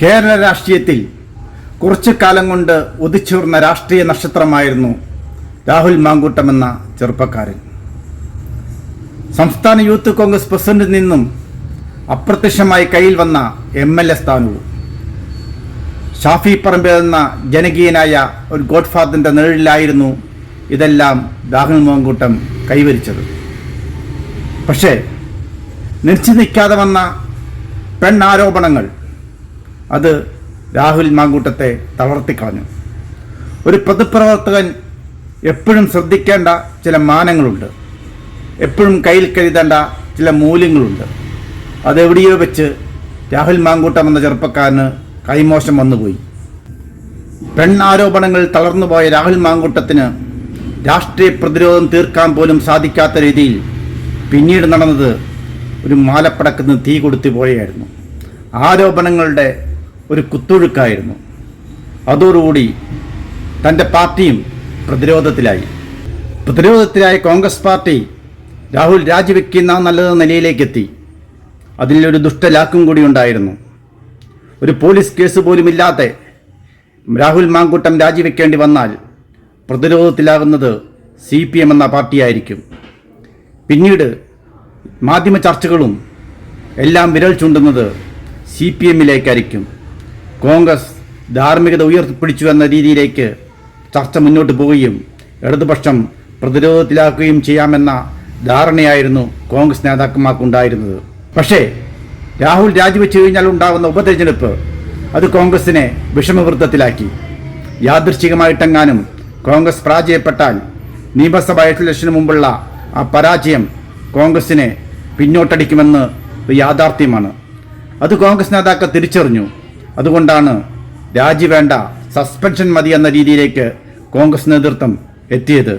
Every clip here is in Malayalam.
കേരള രാഷ്ട്രീയത്തിൽ കുറച്ചു കാലം കൊണ്ട് ഉദിച്ചുയർന്ന രാഷ്ട്രീയ നക്ഷത്രമായിരുന്നു രാഹുൽ മാങ്കൂട്ടം എന്ന ചെറുപ്പക്കാരൻ. സംസ്ഥാന യൂത്ത് കോൺഗ്രസ് പ്രസിഡന്റിൽ നിന്നും അപ്രത്യക്ഷമായി കയ്യിൽ വന്ന എം എൽ എ സ്ഥാനവും ഷാഫി പറമ്പിൽ എന്ന ജനകീയനായ ഒരു ഗോഡ് ഫാദറിന്റെ നിഴലിലായിരുന്നു ഇതെല്ലാം രാഹുൽ മാങ്കൂട്ടം കൈവരിച്ചത്. പക്ഷേ നിർച്ചു നിൽക്കാതെ വന്ന പെണ്ണാരോപണങ്ങൾ അത് രാഹുൽ മാങ്കൂട്ടത്തെ തളർത്തിക്കളഞ്ഞു ഒരു പൊതുപ്രവർത്തകൻ എപ്പോഴും ശ്രദ്ധിക്കേണ്ട ചില മാനങ്ങളുണ്ട്. എപ്പോഴും കയ്യിൽ കരുതേണ്ട ചില മൂല്യങ്ങളുണ്ട്. അതെവിടെയോ വെച്ച് രാഹുൽ മാങ്കൂട്ടം എന്ന ചെറുപ്പക്കാരന് കൈമോശം വന്നുപോയി. പെണ്ണാരോപണങ്ങൾ തളർന്നുപോയ രാഹുൽ മാങ്കൂട്ടത്തിന് രാഷ്ട്രീയ പ്രതിരോധം തീർക്കാൻ പോലും സാധിക്കാത്ത രീതിയിൽ പിന്നീട് നടന്നത് ഒരു മാലപ്പടക്കുന്ന തീ കൊടുത്തു പോയായിരുന്നു. ആരോപണങ്ങളുടെ ഒരു കുത്തൊഴുക്കായിരുന്നു. അതോടുകൂടി തന്റെ പാർട്ടിയും പ്രതിരോധത്തിലായി. പ്രതിരോധത്തിലായ കോൺഗ്രസ് പാർട്ടി രാഹുൽ രാജിവെക്കുന്ന നല്ലത് നിലയിലേക്കെത്തി. അതിലൊരു ദുഷ്ടലാക്കും കൂടി ഉണ്ടായിരുന്നു. ഒരു പോലീസ് കേസ് പോലുമില്ലാതെ രാഹുൽ മാങ്കൂട്ടം രാജിവെക്കേണ്ടി വന്നാൽ പ്രതിരോധത്തിലാകുന്നത് സി പി എം എന്ന പാർട്ടിയായിരിക്കും. പിന്നീട് മാധ്യമ ചർച്ചകളും എല്ലാം വിരൽ ചൂണ്ടുന്നത് സി പി എമ്മിലേക്കായിരിക്കും കോൺഗ്രസ് ധാർമ്മികത ഉയർത്തിപ്പിടിച്ചു എന്ന രീതിയിലേക്ക് ചർച്ച മുന്നോട്ട് പോവുകയും ഇടതുപക്ഷം പ്രതിരോധത്തിലാക്കുകയും ചെയ്യാമെന്ന ധാരണയായിരുന്നു കോൺഗ്രസ് നേതാക്കന്മാർക്കുണ്ടായിരുന്നത്. പക്ഷേ രാഹുൽ രാജിവെച്ചു കഴിഞ്ഞാൽ ഉണ്ടാകുന്ന ഉപതെരഞ്ഞെടുപ്പ് അത് കോൺഗ്രസിനെ വിഷമവൃത്തത്തിലാക്കി. യാദൃശ്ചികമായിട്ടെങ്ങാനും കോൺഗ്രസ് പരാജയപ്പെട്ടാൽ നിയമസഭാ ഇലക്ഷന് മുമ്പുള്ള ആ പരാജയം കോൺഗ്രസിനെ പിന്നോട്ടടിക്കുമെന്ന് യാഥാർത്ഥ്യമാണ്. അത് കോൺഗ്രസ് നേതാക്കൾ തിരിച്ചറിഞ്ഞു. അതുകൊണ്ടാണ് രാജി വേണ്ട സസ്പെൻഷൻ മതി എന്ന രീതിയിലേക്ക് കോൺഗ്രസ് നേതൃത്വം എത്തിയത്.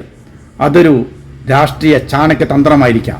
അതൊരു രാഷ്ട്രീയ ചാണക്യ തന്ത്രമായിരിക്കാം